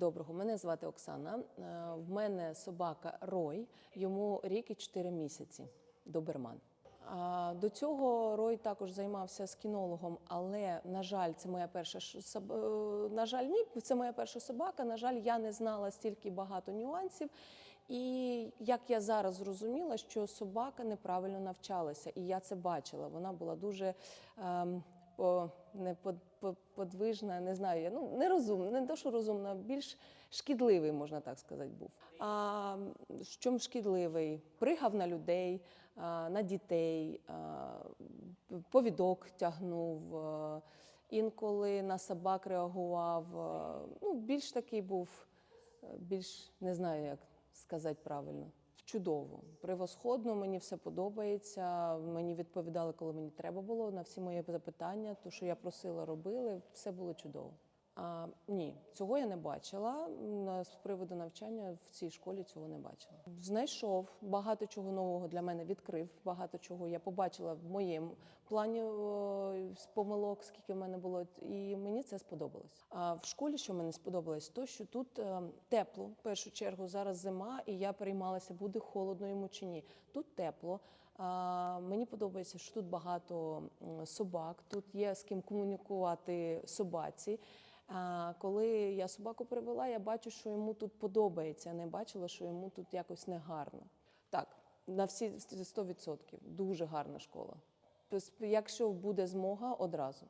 Доброго, мене звати Оксана. Е, В мене собака Рой, йому рік і 4 місяці. Доберман. До цього Рой також займався з кінологом, але на жаль, це моя перша ш- соб... е, на жаль, ні, це моя перша собака. На жаль, я не знала стільки багато нюансів. І як я зараз зрозуміла, що собака неправильно навчалася, і я це бачила. Вона була дуже ем, по, не под, по- подвижна, не знаю, ну нерозумна, не то, що розумна, більш шкідливий, можна так сказати, був. А в чому шкідливий? Пригав на людей, на дітей, повідок тягнув. Інколи на собак реагував. Ну, більш такий був, більш не знаю, як сказати правильно. Чудово, превосходно, мені все подобається. Мені відповідали, коли мені треба було на всі мої запитання. То, що я просила, робили, все було чудово. А, ні, цього я не бачила. З приводу навчання в цій школі цього не бачила. Знайшов багато чого нового для мене відкрив. Багато чого я побачила в моєму плані з помилок, скільки в мене було, і мені це сподобалось. А в школі, що мені сподобалось, то що тут е, тепло. В першу чергу зараз зима, і я переймалася, буде холодно йому чи ні. Тут тепло. Мені подобається, що тут багато собак, тут є з ким комунікувати собаці. А коли я собаку привела, я бачу, що йому тут подобається. Я не бачила, що йому тут якось негарно. Так, на всі 100%. Дуже гарна школа. Якщо буде змога, одразу.